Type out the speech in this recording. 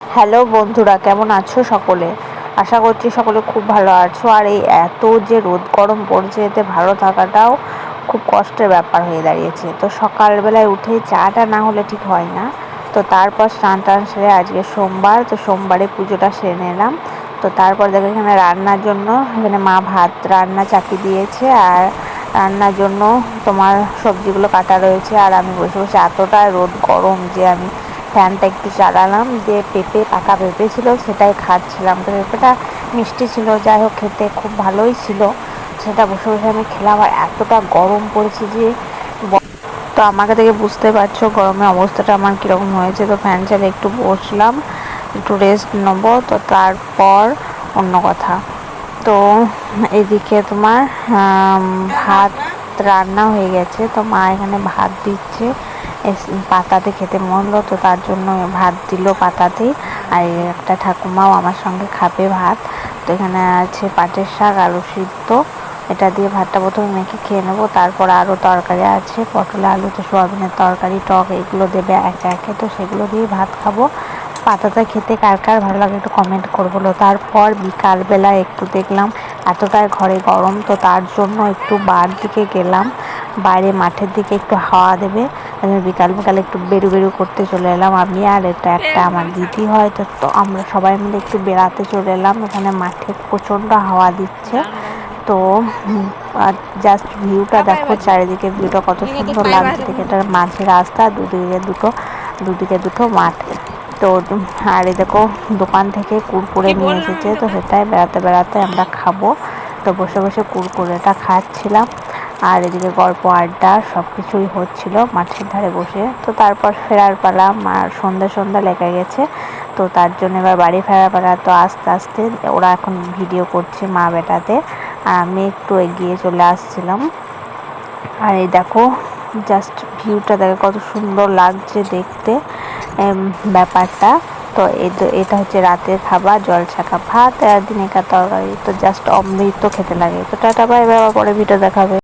Hello বন্ধুরা, কেমন আছো সকলে? আশা করছি সকলে খুব ভালো আছো। আর এই এত যে রোদ গরম পড়ছে, এতে ভালো থাকাটাও খুব কষ্টের ব্যাপার হয়ে দাঁড়িয়েছে। তো সকালবেলায় উঠে চাটা না হলে ঠিক হয় না। তো তারপর স্নান টান সেরে আজকে সোমবার, তো সোমবারে পুজোটা সেরে নিলাম। তো তারপর দেখো এখানে রান্নার জন্য, এখানে মা ভাত, রান্না চাপিয়ে দিয়েছে। আর রান্নার জন্য তোমার সবজিগুলো কাটা রয়েছে। আর আমি বসে বসে এতটা রোদ গরম যে আমি ফ্যানটা একটু চালালাম দিয়ে পেঁপে পাকা পেঁপে ছিল, সেটাই খাচ্ছিলাম। তো পেঁপেটা মিষ্টি ছিল, যাই হোক খেতে খুব ভালোই ছিল। সেটা বসে বসে আমি খেলাম, আর এতটা গরম পড়েছে যে তো আমাকে থেকে বুঝতে পারছ গরমের অবস্থাটা আমার কীরকম হয়েছে। তো ফ্যান চালিয়ে একটু বসলাম, একটু রেস্ট নেব, তো তারপর অন্য কথা। তো এদিকে তোমার ভাত রান্না হয়ে গেছে, তো মা এখানে ভাত দিচ্ছে। পাতাতে খেতে মন হলো তো তার জন্য ভাত দিল পাতাতেই। আর একটা ঠাকুমাও আমার সঙ্গে খাবে ভাত। তো এখানে আছে পাটের শাক, আলু সিদ্ধ। এটা দিয়ে ভাতটা প্রথমে মেখে খেয়ে নেব। তারপর আরও তরকারি আছে, পটল, আলু তো সোয়াবিনের তরকারি, টক এগুলো দেবে একে একে। তো সেগুলো দিয়ে ভাত খাব। পাতাটা খেতে কার কার ভালো লাগে একটু কমেন্ট করব তারপর বিকালবেলা একটু দেখলাম, এতটাই ঘরে গরম তো তার জন্য একটু বার দিকে গেলাম। বাইরে মাঠের দিকে একটু হাওয়া দেবে। আমি বিকাল বিকাল একটু বেরু বেরু করতে চলে এলাম আমি আর এটা একটা আমার দিদি হয় তো আমরা সবাই মিলে একটু বেড়াতে চলে এলাম। এখানে মাঠে প্রচণ্ড হাওয়া দিচ্ছে। তো জাস্ট ভিউটা দেখো, চারিদিকে ভিউটা কত সুন্দর লাগছে দেখে। এটার মাঝে রাস্তা, দুদিকে দুটো দুদিকে দুটো মাঠ। তো, আর দেখো, দোকান থেকে কুরকুরে নিয়ে এসেছে। তো সেটাই বেড়াতে বেড়াতে আমরা খাব। তো বসে বসে কুরকুরেটা খাচ্ছিলাম। আর এদিকে গল্প, আড্ডা সব কিছুই হচ্ছিল মাঠের ধারে বসে। তো তারপর ফেরার পালা সন্ধ্যা সন্ধ্যা লেগে গেছে। তো তার জন্য এবার বাড়ি ফেরার পালা। তো আস্তে আস্তে ওরা এখন ভিডিও করছে মা বেটাতে। আর আমি একটু এগিয়ে চলে আসছিলাম। আর এই দেখো জাস্ট ভিউটা দেখে, কত সুন্দর লাগছে দেখতে ব্যাপারটা। তো এটা হচ্ছে রাতের খাবার, জল ছাকা ভাত, আর দিনেকার তরকারি। তো জাস্ট অমৃত খেতে লাগে। তো টাটা বাই বাবা পরে ভিডিও দেখাবে।